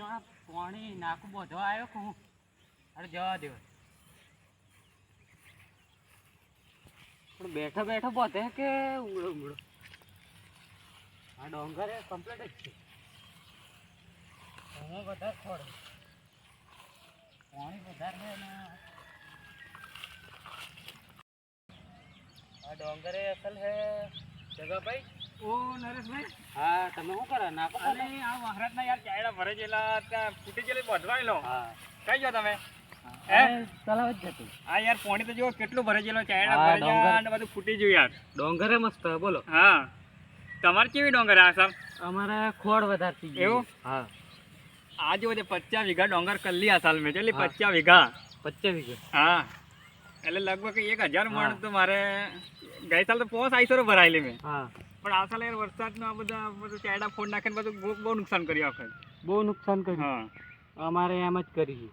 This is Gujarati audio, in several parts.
જો આ પાણી નાકું બધો આવ્યો કે હું? અરે જવા દેવો પણ બેઠો બેઠો બધે કે ઉમળો ઉમળો? આ ડોંગર કમ્પ્લીટ જ છે. હું વધારે છોડ. પાણી વધારે ને આ ડોંગર અસલ હે જગાભાઈ? ઓ નરેશભાઈ. હા તમે શું કરો? નાકો અરે આ મહારાજના યાર ચાયડા ભરે ગયેલા ત્યાં ફૂટી ગયેલી બધવાઈ લો હા. કઈ ગયો તમે. હે. તલાવ જ જતું. આ યાર પાણી તો જો કેટલું ભરે ગયેલો ચાયડા ભરે ગયા ડોંગર. અને બધું ફૂટી ગયું યાર. ડોંગરે મસ્ત બોલો. હા. તમારે કેવી ડોંગર આ સાહેબ અમારે ખોડ વધારે થઈ એવું? હા. આજે બધે પચાસ વીઘા ડોંગર કલ્લી આ સાલ મેં હા. પચાસ વીઘા. પચાસ વીઘા. હા. એટલે લગભગ એક હજાર મણ તો મારે ગઈ સાલ તો પોસ આઈસો ભરાયેલી મેં. હા. પણ આ સાલ યાર વરસાદનો આ બધા બધું ચાયડા ફોડ નાખીને બધું બહુ નુકસાન કર્યું આખે બહુ નુકસાન કર્યું. હા. અમારે એમ જ કરી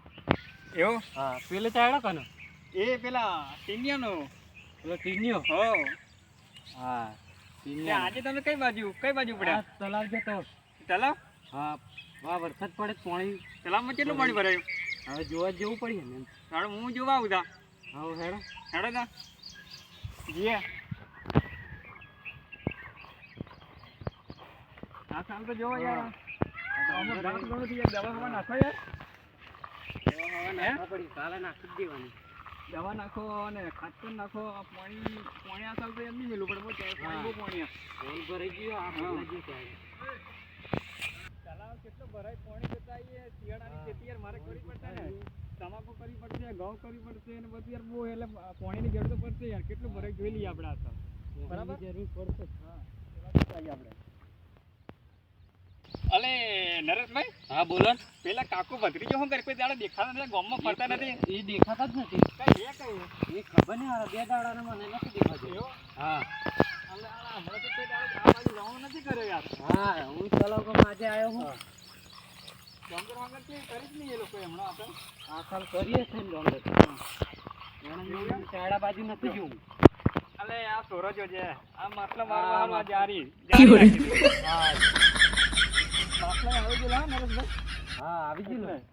એવું? હા. પેલે ચાયડો કનો? એ પેલા ટીમિયાનો પેલો ટીનિયો? હો. હા. ટીનિયા આજે તમે કઈ બાજુ કઈ બાજુ પડ્યા? તલાવ જતો. તલાવ? હા. વાહ વરસાદ પડે પાણી તલાવમાં કેટલું પાણી ભરાયું? હવે જોવા જેવું પડે ને હું જોવા આવું તા. હવે હેડો. હેડો તા. જીએ આ સાલ તો જોવો યાર. આમાં ઘાસ ઘણું થઈ દવા બવા નાખો યાર. હવે કાલે નાખી દેવાની. દવા નાખો અને ખાતર નાખો પાણી પાણી આ સાલ તો એમ નહીં મેલું પણ પાણી બહુ પાણી ફોન ભરાઈ ગયો આ હા. ગયો કેટલો ભરાય? પાણી જતા શિયાળાની ખેતી યાર મારે કરવી પડશે ને? તમાકુ કરવી પડશે ઘઉં કરવી પડશે ને બધું યાર બહુ એટલે પાણીની જરૂર તો પડશે યાર કેટલું ભરાય જોઈ લઈએ આપણે આ સાલ બરાબર? જરૂર પડશે. હા આપણે. અલે નરેશભાઈ? હા બોલો પેલા કાકુ ભત્રીજો શું કરી? કોઈ દાડા દેખાતા નથી ગામમાં ફરતા નથી. એ દેખાતા જ નથી. કઈ એ કઈ એ ખબર નહીં આ બે દાડાને મને નથી દેખાતો. હા. અલે આ હમણાં તો કોઈ દાડે આ બાજુ જવાનું નથી કર્યો યાર. હા હું ચલો કે આજે આવ્યો હું. ડોંગર વાંગર કે કરી જ નહીં એ લોકો હમણાં આપણે. આ કરીએ છે ડોંગર. બાજુ નથી જોવું. અલે આ સોરજો છે. આ માટલા હા, મારવા. જારી. જારી હા. માટલા આવી ગયેલા હો નરેશભાઈ હા આવી ગયું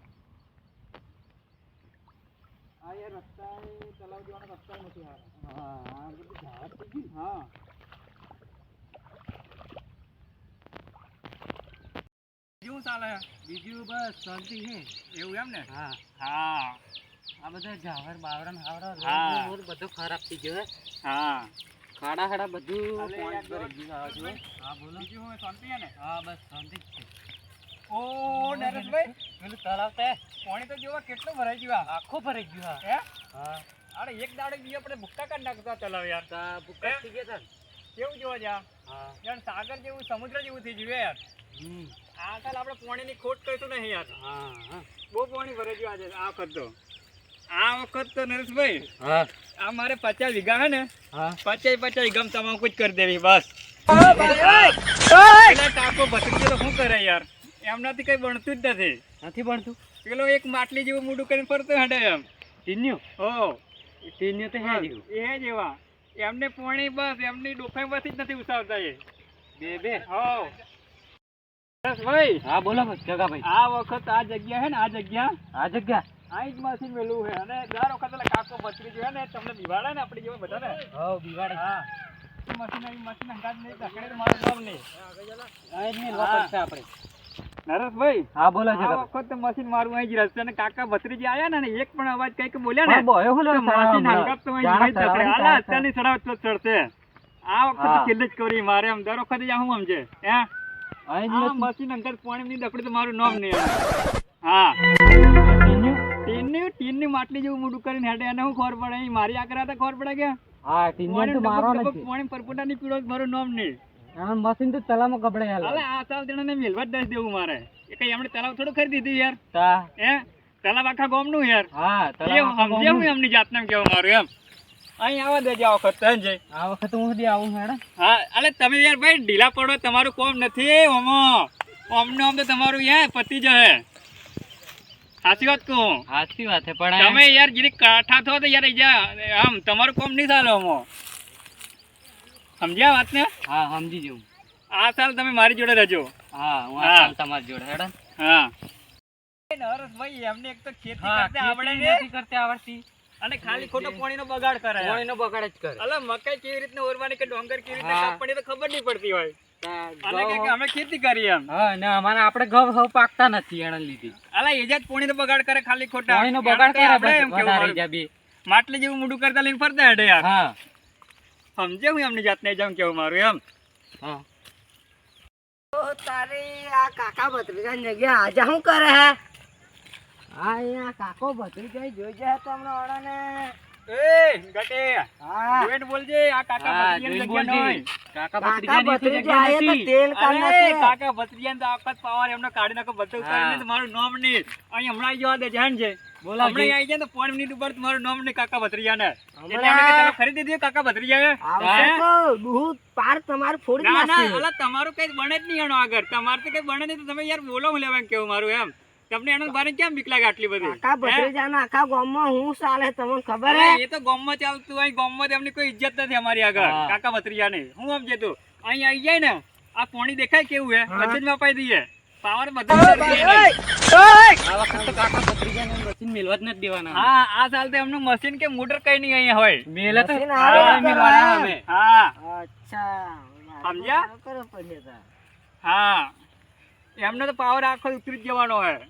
આ યાર રસ્તા તલાવ જવાનો રસ્તા નથી હારા હા બધું ઝાડ થઈ ગયું હા કેવું ચાલે બીજું બસ શાંતિ છે એવું એમ ને હા હા આ બધા જાવર બાવરણ હાવરા હા. રોડ બધું ખરાબ થઈ ગયો હા ખાડા ખાડા બધું પોઈન્ટ પર હા બોલો બીજું શાંતિ ને હા બસ શાંતિ ઓ નરેશભાઈ. પેલું તળાવ તે પાણી તો જોવા કેટલું ભરાઈ ગયું. આખો ભરાઈ ગયું હા. હે? અરે એક દાડે બી આપણે ભૂક્કા કાઢ નાખતા તળાવ યાર. તા ભૂકા થઈ ગયા કેવું જોવા જા હા. યાર સાગર જેવું સમુદ્ર જેવું થઈ ગયું યાર. હમ. આ કાલ આપણે પાણીની ખોટ કહીશું નહીં યાર. હા હા. બહુ પાણી ભરાઈ ગયું આજે આ વખત તો. આ વખત તો નરેશભાઈ હા. આ મારે પચાસ વીઘા હે ને હા. પચાસ પચાસ ગમ તમાકુ જ કરી દેવી બસ. ટાંકો ભત્રીજો તો શું કરે યાર? એમનાથી કઈ બનતું જ નથી. નથી ભણતું પેલો એક માટલી જેવું મોઢું કરીને ફરતો હડે એમ. ટીન્યુ? હો. ટીન્યુ તો હે જ એ જેવા એમને પોણી બસ એમની ડોફાઈ બસ જ નથી ઉસાવતા એ. બે બે? હો. બસ ભાઈ. હા બોલો બસ જગાભાઈ આ વખત આ જગ્યા હે ને આ જગ્યા? આ જગ્યા? આ જ માંથી મેલું હે. અને દર વખત એટલે કાકો બચરી હે ને તમને બિવાડે ને આપણે જેવા બધાને? હો બિવાડે. હા. મશીન આવી મશીન હંગાજ નહીં ધકડે તો મારું નહીં. આ જ નહીં આપણે. નરેશભાઈ હા બોલો આ વખત તો મશીન મારું અહીં જ રહેશે અને કાકા ભત્રીજી આયા ને એક પણ અવાજ કંઈક બોલ્યા ને બોયો હું મશીન હમણાં. તો અહીં જ જશે. આલા અત્યારની સડાવત તો ચડશે. આ વખત છેલ્લે જ કરી મારે એમ દર વખતે જ હું સમજે હે? અહીં મશીન અંદર પાણી ની દકડી તો મારું નામ નહીં હા. ટીનની ટીનની માટલી જેવું મોઢું કરીને હેડે એને હું ખબર પડે? મારી આગળ હતા ખબર પડે કે? હા ટીનની તો મારો નથી. પાણી પરપોટાની પીળો મારું નામ નહીં. આનું મશીન તો તલામાં કપડે હાલ અલે આ સાલ જણાને મેલવા દસ દેવું મારે. એ કઈ એમણે તલાવ થોડું ખરીદી દીધું યાર. તા. હે? તલાવ આખા ગામનું યાર. હા તલાવ સમજે હું એમની જાતને કહેવું મારું એમ? અહીં આવા દેજે આ વખત તન જઈ. આ વખત હું સુધી આવું હેડે. હા અલે તમે યાર ભાઈ ઢીલા પડો તમારું કોમ નથી ઓમો. ઓમને ઓમ તો તમારું યાર પતી જશે સાચી વાત કહું સાચી વાત છે પણ તમે યાર જીરી કાઠા થો તો યાર આમ તમારું કોમ નહીં ચાલે ઓમો. સમજ્યા વાત ને હા સમજી જવું આ સાલ તમે મારી જોડે રહેજો. હા હું આ સાલ તમારી જોડે હેડા. હા. નરસભાઈ એમને એક તો ખેતી કરતા આવડે નથી કરતા આવડતી. અને ખાલી ખોટો પાણીનો બગાડ કરે. પાણીનો બગાડ જ કરે. અલા મકાઈ કેવી રીતના ઓરવાની કે ડોંગર કેવી રીતના કાપવાની તો ખબર નહીં પડતી હોય. તા અને કે અમે ખેતી કરી એમ. હા ને અમારે આપણે ઘઉં હવે પાકતા નથી એના લીધી. અલા એજા જ પાણીનો બગાડ કરે ખાલી ખોટા. પાણીનો બગાડ કરે આપણે એમ. માટલી જેવું મોઢું કરતા લઈને ફરતા હેડે યાર. હા. સમજે હું એમની જાતને જેમ કેવું મારું એમ? હા. તારી આ કાકા ભત્રીજા જગ્યા આજે શું કરે હે? આ અહીંયા કાકો ભત્રીજા જોઈ જાય તો હમણાં ઓળાને એ ગટે. હા. જોઈને બોલજે આ કાકા હા, ભત્રીજાની જગ્યા નહીં. કાકા ભત્રીજા જગ્યા આયા તો તેલ કાઢ કાકા ભત્રીજાને તો આખત પાવર એમનો કાઢી નાખો બધું હા. કરીને તો મારું નામ નહીં. અહીં હમણાં જવા દે જાણ છે. બોલા હમણાં આવી જાય તો 5 મિનિટ ઉપર તમારું નામ નહીં કાકા ભત્રીજાને. એટલે હમણાં- એમણે કીધું, ખરીદી દીધું કાકા તો દૂધ પાર તમારું ફોડી ના ના અલા તમારું કઈ બને જ નહીં એનો આગળ. તમારે તો કઈ બને નહીં તો તમે યાર બોલો હું લેવા કેવું મારું એમ. તમને એનો બારે કેમ બીક લાગે આટલી બધી? આખા? ભત્રીજાના આખા ગામમાં હું ચાલે તમને ખબર હે? એ તો ગામમાં ચાલતું હોય ગામમાં તો કોઈ ઇજ્જત નથી અમારી આગળ. કાકા ભત્રીજાની. હું આમ જતું અહીં આવી જાય ને આ પોણી દેખાય કેવું હે? વચન અપાઈ દઈએ. પાવર બધું જ કરી આ વખત તો કાકા ભત્રીજાને મશીન મેલવા જ નથી દેવાના. હા આ સાલ તો એમનું મશીન કે મોટર કઈ નહીં અહીંયા હોય. મેલે તો હા. અમે. અચ્છા સમજ્યા? તો. હા. એમને તો પાવર આખો ઉતરી જવાનો હોય.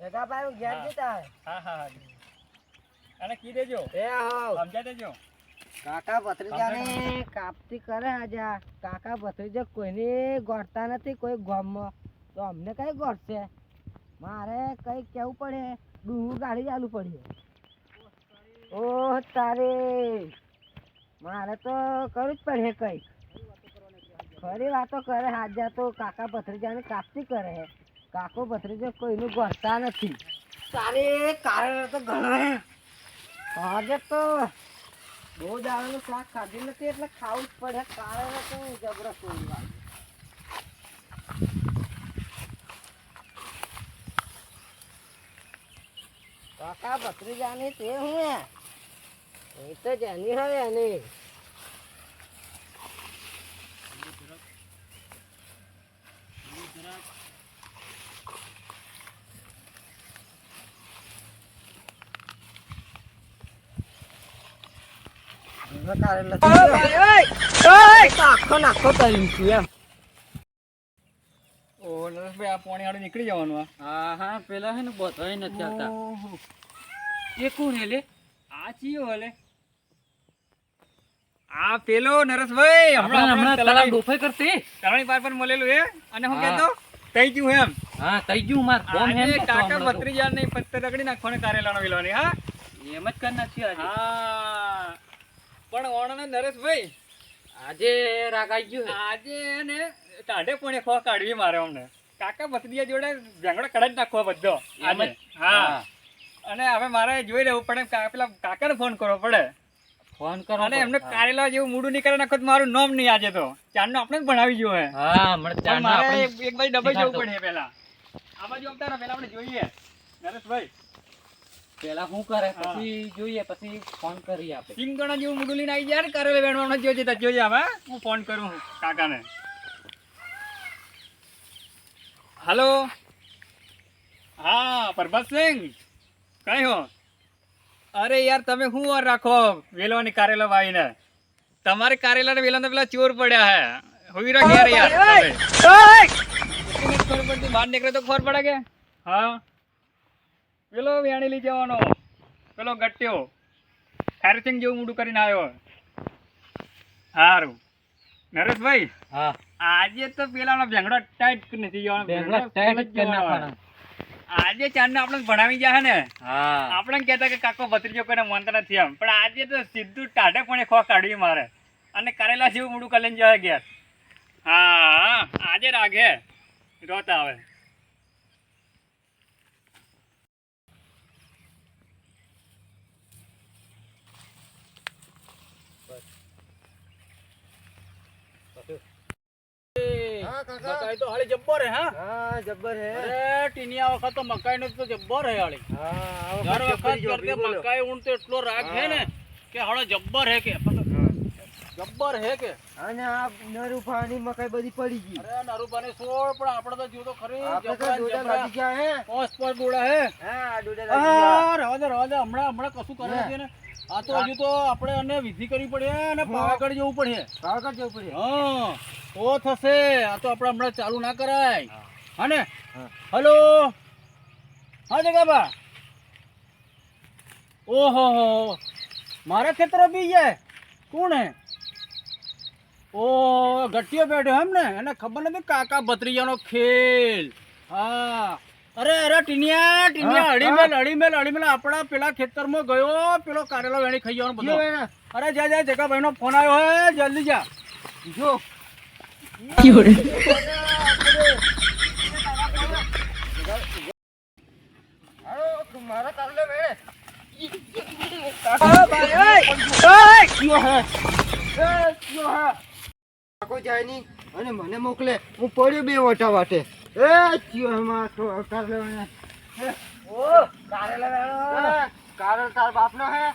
જગાભાઈ હું ઘેર જતા હોય. હા હા અને કી દેજો. એ હો સમજા દેજો. કાકા ભત્રીજાને કાપતી કરે આજે કાકા ભત્રીજા કોઈને ગોળતા નથી કોઈ ગામમાં. તો અમને કઈ ગોળશે મારે કઈ કેવું પડે? ડુંગું ગાડી ચાલુ પડે ઓહ તારે. મારે તો કરવું જ પડે કઈ. ખરી વાતો કરે હાજા તો કાકા ભત્રીજાને કાપતી કરે. કાકો ભત્રીજા કોઈનું ગોળતા નથી. તારે કારણ તો ઘણો આજે તો બહુ દાડાનું શાક ખાધું નથી એટલે ખાવું જ પડે. કારણ તો જબરસ ઊંઘ કાકા ભત્રીજાની તે હું એ તો જેની હોય એની. આખો નાખો કરી છું એમ ઓ નરેશભાઈ આ પોણી હાડું નીકળી જવાનું હા હા પેલા હે ને બધાય નથી આવતા. એ કોણ હે આ ચિયો હલે આ પેલો નરેશભાઈ હમણાં હમણાં તલાવ ડોફાઈ કરતી. તલાણી પાર પર મળેલું એ અને હું. કહેતો તઈ ગયું એમ. હા થઈ ગયું માર. બોમ હેમ કાકા હમણાં તો. નહીં પત્તર રગડી નાખવાનો કારેલાનો વિલોની હા? એમ જ કરી નાખ્યું હા. પણ ઓણને નરેશભાઈ આજે રાગ આવી ગયો આજે એને ટાઢે પોણે ખો કાઢવી મારે અમને. કાકા ભત્રીજા જોડે ઝઘડો કડાઈ નાખવો બધો આજે. હા. અને હવે મારે જોઈ લેવું પડે પેલા કાકાને ફોન કરવો પડે. ફોન કરો અને એમને કારેલા જેવું મૂડું નહીં કરે નાખો મારું નામ નહીં આજે તો. ચાંદનો આપણે જ ભણાવી ગયો હે હા મારે એક બાજુ ડબલ જવું પડે પેલા આ બાજુ આવતા પેલા આપણે જોઈએ. નરેશભાઈ પેલા શું કરે પછી જોઈએ પછી ફોન કરી આપે. સિંગણા જેવું મૂડું લઈને આવી જાય ને કારેલા વેણવાનું જોજે તો જોજે હવે હું. ફોન કરું કાકાને. હલો? હા પ્રભાતસિંહ કઈ હો? અરે યાર તમે શું વાર રાખો વેલવાની કારેલો વાવીને. તમારે કારેલા ને વેલા પેલા ચોર પડ્યા હે. હોવી રહો ઘેર યાર બહાર નીકળે તો ખબર પડે કે? હા. પેલો વેણી લઈ જવાનો. પેલો ગટ્યો. ખારસિંગ જેવું મોઢું કરીને આવ્યો. સારું નરેશભાઈ હા. આજે તો પેલાનો ભેંગડો ટાઈટ નથી જવાનો? ભેંગડો ટાઈટ કરી નાખવાના. આજે ચાંદ આપણે ભણાવી જાય ને? હા. આપણે કહેતા કે કાકો ભત્રીજો કોઈને માનતા નથી એમ. પણ આજે તો સીધું ટાઢે પણ ખો કાઢવી મારે. અને કરેલા જેવું મોડું કરીને જાય ગયા. હા આજે રાગે રોતા આવે. મકાઈ તો હાલી જબ્બર હે હા? હા જબ્બર હે. અરે ટીનિયા વખત તો મકાઈ નો તો જબ્બર હે હાલી હા દર વખત કરતે મકાઈ ઊણ તો એટલો રાગ હે ને કે હાલો જબ્બર હે કે. જબ્બર હે કે. અને આ નરુફાની મકાઈ બધી પડી ગઈ. અરે નરુબાને છોડ પણ આપણે તો જીવ તો ખરી. આપણે તો. લાગી ગયા હે. પોસ પર ડોડા હે. હા ડોડા લાગી ગયા. આ રવા દે રવા દે હમણાં હમણાં કશું કરે છે ને? આ તો હજુ તો આપણે અને વિધિ કરવી પડે અને પાવાગઢ જવું પડે. પાવાગઢ જવું પડે. હા. તો થશે. આ તો આપણે હમણાં ચાલુ ના કરાય. હા. ને? હલો? હા જગાબા. ઓહો હો મારા ખેતરો બી જાય. કોણ? હે ઓ ગઠિયો બેઠો એમ ને? એને ખબર નથી કાકા ભત્રીજાનો ખેલ. હા. અરે અરે ટીનિયા ટીનિયા અડીમેલ અડીમેલ અડીમેલ આપણા પેલા ખેતરમાં ગયો પેલો કારેલો વેણી ખાઈ જવાનો બધો. અરે જા જા જગાભાઈ નો ફોન આવ્યો હે જલ્દી જા. જો. મારા કારલે વેણે. કાકા, ભાઈ, ઓય! કયો હે? એ, કયો હે? કાકો જાય નહીં. અને મને મોકલે. હું પડ્યો બે વટા વાટે. એ કયો હે મારા કો- કારલે વેણે? એ, ઓ, કારે. એ, કારેલ તાર બાપનો હે?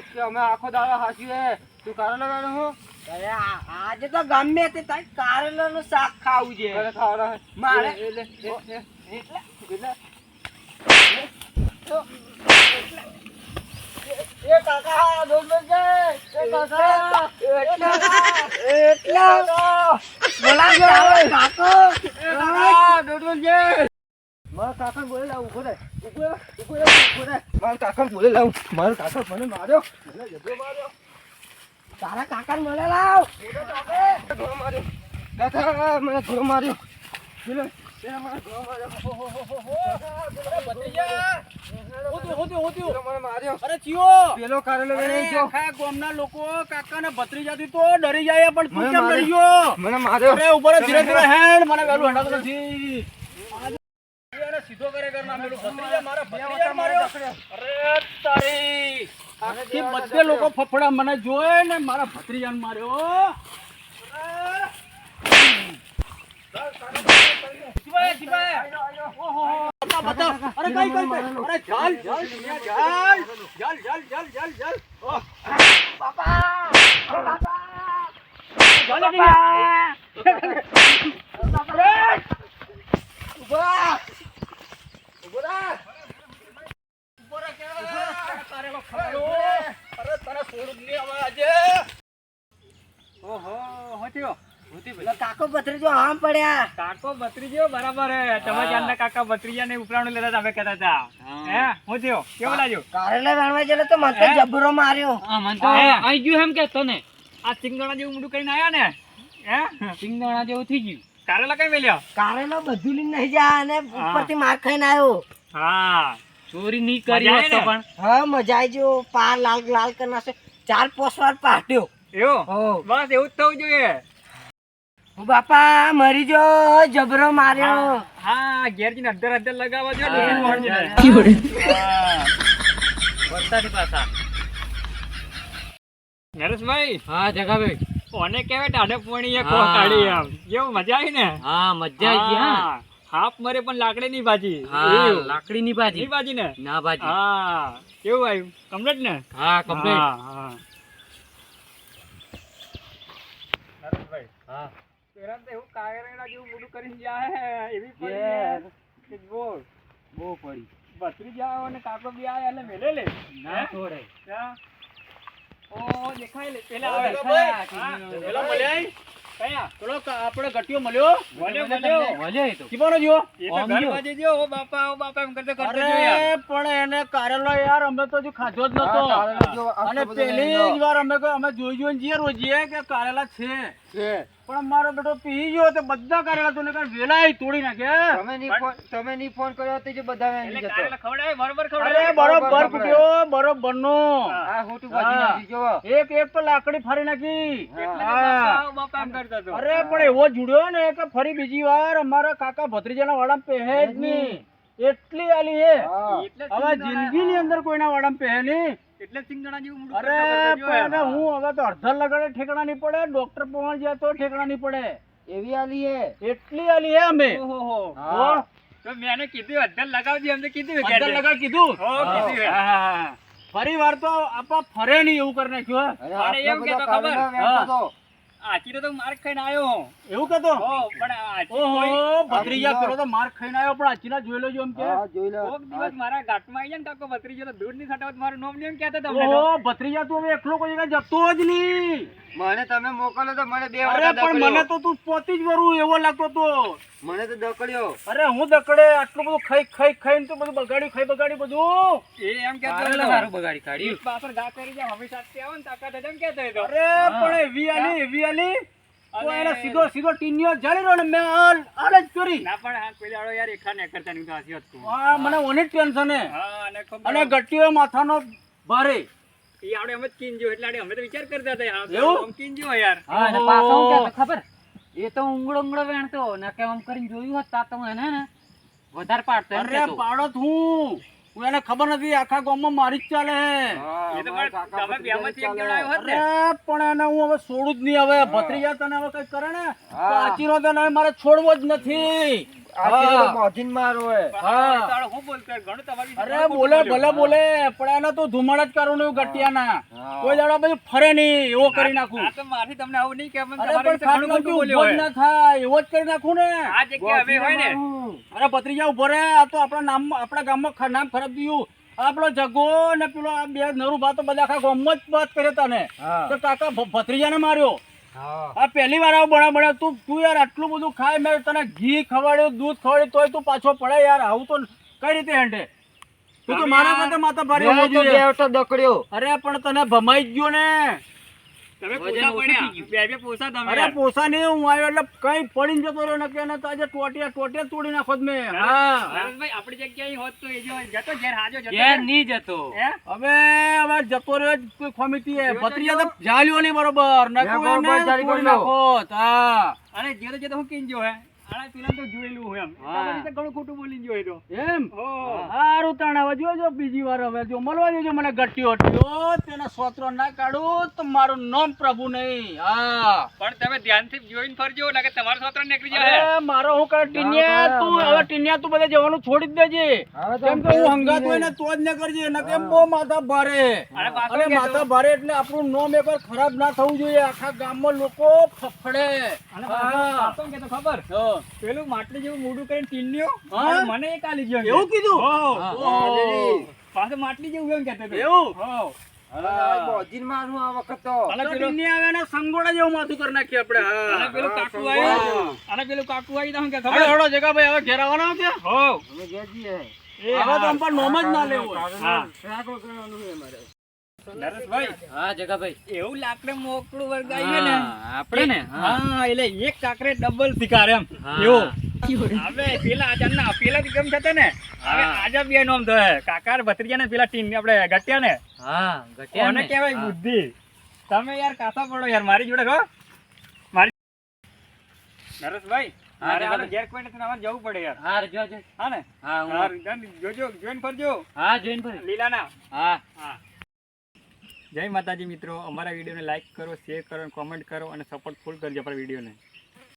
કે અમે આખો દાડો હાચ્યું હે તું કારેલા વેણો હું? અરે આજે તો ગમે તે તારે કારેલાનું શાક ખાવું છે. મારે- એ, એટલે, એટલે, કાકા દોડ દોડ જાય એ કાકા. એટલા. બોલાવજો કાકો. એ કાકા, મારા કાકાને બોલે લાવું, ઊભો રહે. ઊભો ઊભો ઊભો રહે. મારા કાકાને બોલે લાવું. મારા કાકા મને માર્યો મને જબરો માર્યો. તારા લાવ માર્યો. કાકા, મને ઘોડો માર્યો. માર્યો. માર્યો. ભત્રીજાથી તો ડરી જાય પણ મને કેમ મારે. ડરી ગયો મને માર્યો. ધીરે ધીરે હેડ મને વેલું હંડા નથી એને સીધો કરે કર ના મેલું ભત્રીજા મારા ભત્રીજા માર્યો અરે તારી આખી બધે લોકો ફફડા મને જોયે ને મારા ભત્રીજાને માર્યો અરે. શિવાય, શિવાય. ઓહો. બતા, બતા. અરે કઈ કઈ કઈ. અરે ચાલ ચાલ દુનિયા, ચાલ ચાલ ચાલ ચાલ ચાલ ચાલ ઓહ. ચાલ દુનિયા. ઊભો કાકો ભત્રીજો આમ પડ્યા કાકો ભત્રીજો બરાબર તમે હા. કાકા બત્રીજા ને ઉપરાણું લેતા તમે કહેતા હતા હે હું થયો કેવું લાગ્યું કારેલા વેણવા ગયેલો તો મને તો હે? જબરો માર્યો હે? આ સિંગદાણા જેવું મોઢું કરીને આયા ને હે સિંગદાણા જેવું થઈ ગયું કારેલા કઈ મેલ્યા? કારેલા બધું લઈને નહીં જા અને ઉપરથી માર ખાઈને આવ્યો. હા ચોરી નહીં કરી હતો પણ. હા મજા આવી જો પાર લાલ લાલ કરી નાખ્યો ચાર પાંચ વાર પાટ્યો એવો? બસ એવું જ થવું જોઈએ. બાપા મરી જો જબરો માર્યો. હા ઘેર જઈને અડધર અડધર લગાવવા જો. વરસાદી પાછા. નરેશભાઈ હા જગાભાઈ. કોને કહેવાય ટાઢે પોણીએ હા. કોહ કાઢી આમ જેવું મજા આવી ને? હા મજા આવી હા. હાફ મરે પણ લાકડી ની ભાજી. હા લાકડી ની ભાજી. ની ભાજી ને ના ભાજી. હા. કેવું આવ્યું? કમ્પ્લેટ ને? હા હા, હા. નરેશભાઈ, હા. પેલા તો એવું કાયરેલા જેવું મોઢું કરીને જાય એવી પડી. કે બોલ. બહુ પડી. બસરી જાવ અને કાકો બી આવે એટલે મેલે લે. ના છોડે? કયા? પણ એને કારેલો યાર અમે તો હજુ જ નતો અને અમે અમે કે કારેલા છે પણ મારો બેટો પી ગયો તો બધા કરેલા તો નકર વેલાય તોડી નાખે તમે ની ફોન તમે ની ફોન કર્યો તો જે બધા એટલે વેચી જતો. કારેલા ખવડાવે, બરોબર અરે બરોબર. ફૂટ્યો બરોબર નો આ હોટુ બાજી નાખી જો એક એક તો લાકડી ફાડી નાખી. અરે પણ એવો જુડ્યો ને કે ફરી બીજી વાર અમારા કાકા ભત્રીજાના વાડા પહેજ જ નહીં. એટલી આલી હે. હવે જિંદગી ની અંદર કોઈના વાડા પહે નહીં. એટલે સિંગદાણા જેવું અરે કરતો કરતો પણ હું હવે તો અડધા લગાડે ઠેકડા નહીં પડે ડોક્ટર પહોંચ જાય તો ઠેકડા નહીં પડે. એવી આલી હે. એટલી આલી હે અમે. ઓહોહો. તો મેં કીધું અડધા લગાવજે અમને કીધું અડધા લગાડ કીધું? હો, કીધું હા, હા, હા. ફરી વાર તો આપા ફરે નહીં એવું કરી નાખ્યું અરે એમ કે કહેતો ખબર? હા. આચીરો તો. આચી તો માર્ક ખાઈને આવ્યો એવું કહેતો? પણ ઓહો ભત્રીજા કરો તો માર ખાઈને આવ્યો પણ આચીના જોઈ લેજો એમ કે. હા, જોઈ લો. કોક દિવસ મારા ઘાટમાં આવી જાય ને કાકો ભત્રીજો તો દૂધની સટાવત મારું નોમ નહીં એમ કહેતો તમને. ઓહો ભત્રીજા તું હવે એકલો કોઈ જગ્યાએ જતો જ નહીં. મને તમે મોકલો તો મને બે અરે પણ મને તો તું પોતી જ વરું એવો લાગતો તો. મને તો દકડ્યો. અરે હું દકડે આટલું બધું ખાઈ ખાઈ ખાઈને તો બધું બગાડ્યું ખાઈ બગાડ્યું બધું. એ એમ કહેતો કારેલા મારું બગાડી કાઢ્યું. પાછળ ઘા કરી જાય હવે સાથે આવો ને તાકાત એમ કહેતો હતો. અરે પણ એવી આલી એવી આલી એને સીધો સીધો ટીનિયો જાળી રહ્યો ને મેં હાલ હાલ જ કરી ના પણ હા પેલી આડો યાર એખા ને કરતા નહીં તો હતું. આ મને ઓની ટેન્શન હે અને ગટ્ટીઓ માથાનો ભારે. ઈ આવડે અમે જ એટલે અમે તો વિચાર કરતા હતા એવું? આમ યાર. હા, અને પાછો હું ખબર? એ તો ઊંઘળો ઊંઘળો વેણતો ને કે આમ કરીને જોયું હોત તા તો એને ને વધારે પાડતો અરે પાડો હું હું એને ખબર નથી આખા ગામમાં મારી જ ચાલે પણ ને. એને હું હવે છોડું જ નહીં હવે. ભત્રીજા તને હવે કઈ કરે ને? હા. તને મારે છોડવો જ નથી. અરે બોલે ભલે બોલે પણ એને તો ધુમાડા જ કરું નહીં ગટિયાના. કોઈ દાડો પછી ફરે નહીં એવો કરી નાખું. મારથી તમને આવું નહીં હોય. ના થાય એવો જ કરી નાખું ને. અરે ભત્રીજા ઊભો રે આ તો આપણા નામ આપણા ગામમાં નામ ખરાબ થયું આપણો જગો ને પેલો આ બે નરું બા તો બધા આખા ગામમાં જ વાત કરે તને. તો કાકા ભત્રીજાને માર્યો. આ પહેલી વાર આવું બણા બના તું તું યાર આટલું બધું ખાય મેં તને ઘી ખવાડ્યું દૂધ ખવાડ્યું તોય તું પાછો પડે યાર. આવું તો કઈ રીતે હેંડે? તું તો મારા કરતા માથા ભારે અરે પણ તને ભમાઈ ગયો ને. તમે પોસા પડ્યા. બે બે પોસા તમે. અરે પોસા નહીં હું આવ્યો એટલે કઈ પડીને જતો રહ્યો નકે એને તો આજે ટોટિયા ટોટિયા તોડી નાખો જ મેં. હા. નરેશભાઈ, આપણી જગ્યાએ હોત તો એ જો જતો ઘેર હાજો જતો ઘેર ઘેર. નહીં જતો. હવે હવે જતો રહ્યો જ કોઈ ખોમીતી હે ભત્રીજા તો જાલ્યો નહીં બરોબર. નકર મેં એને તોડી કરી લો. નાખોત. હા. અને જેતો જેતો હું કિંજો જો હે? આના પેલા તો જોયેલું હું એમ. હા. ઘણું ખોટું બોલી જોઈ તો એમ? હો. સારું તાણ હવે જોજો બીજી વાર હવે જો મળવા દેજો મને ગટ્યો હટ્યો તેના સોત્રો ના કાઢું તો મારું નામ પ્રભુ નહીં. હા. પણ તમે ધ્યાનથી જોઈને ફરજો નકર તમારો સોતરો નીકળી જાય. મારો હું કર ટીનિયા તું હવે ટીનિયા તું બધે જવાનું છોડી જ દેજે. કેમ કે હું હંગાત હોય ને તો જ ન કરજે ન કેમ બહુ માથા ભારે. અને માથા ભારે એટલે આપણું નામ એકવાર ખરાબ ના થવું જોઈએ. આખા ગામમાં લોકો ફફડે. અને ખબર? હા. પેલું માટલું જેવું મોઢું કરીને ટીન્યો મને એ કાલી ગયો એવું કીધું હો. માટલી જેવું એમ કહેતો એવું? હો. મારું આ વખત તો અને તો પેલું ટીનિયા આવે ને સંગોડા જેવું માથું કરી નાખીએ આપણે હા. પેલું કાકુ આવ્યું અને પેલું કાકુ આવી તો શું કે હળો, ખબર હળો, જગાભાઈ, હવે ઘેર આવવાના છે? હો અમે ઘેર જઈએ. હવે તો પણ નોમ જ ના લેવું હા. રાખો કરવાનું છે અમારે. નરેશભાઈ હા જગાભાઈ. એવું લાકડે મોકળું વર્ગાયું ને? આપણે ને હા. એટલે એક કાકરે ડબલ શિકાર એમ. હા. હવે પેલા આજા પેલા થી કેમ થતા ને હવે આજા બે નોમ થયા. કાકા ભત્રીજા ને પેલા ટીન આપણે ગટ્યા ને. હા ગટ્યા કોને ને? કહેવાય બુદ્ધિ? તમે યાર કાસા પડો યાર મારી જોડે રહો મારી નરેશભાઈ હા, મારે હાલ જગાભાઈ. ઘેર કોઈ નથી જવું પડે યાર. હા જો હા ને? હા જોજો જોઈન ફરજો હા જોઈન ફરી લીલાના. હા. હા. જય માતાજી મિત્રો. અમારા વિડીયોને લાઇક કરો શેર કરો અને કોમેન્ટ કરો અને સપોર્ટ ફૂલ કરજો આપણા વિડીયોને.